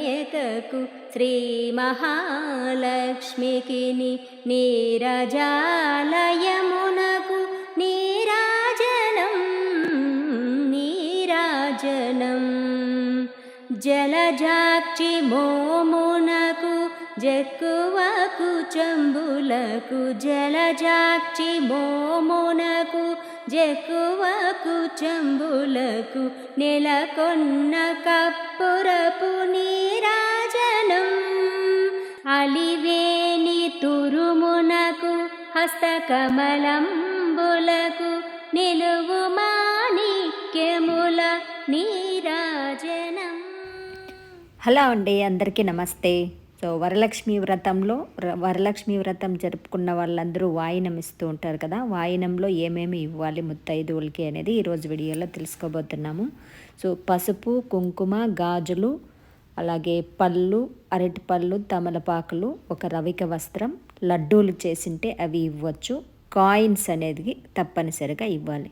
కన్యకకు శ్రీ మహాలక్ష్మికి నీరజాలయమునకు నీరాజనం నీరాజనం జలజాక్షి మోమునకు జక్కువకు చంబులకు జలజాక్షి మోమునకు జక్కువకు చంబులకు నెలకొన్న కప్పురపు అలివేని తురుమునకు హస్తకమలంబులకు నిలువు మాణిక్యముల నీరాజనం. హలో అండి అందరికీ నమస్తే. సో వరలక్ష్మి వ్రతంలో వరలక్ష్మి వ్రతం జరుపుకున్న వాళ్ళందరూ వాయినం ఇస్తూ ఉంటారు కదా. వాయినంలో ఏమేమి ఇవ్వాలి ముత్తైదువులకి అనేది ఈరోజు వీడియోలో తెలుసుకోబోతున్నాము. సో పసుపు కుంకుమ గాజులు అలాగే పళ్ళు అరటిపళ్ళు తమలపాకులు ఒక రవిక వస్త్రం లడ్డూలు చేసింటే అవి ఇవ్వచ్చు. కాయిన్స్ అనేది తప్పనిసరిగా ఇవ్వాలి.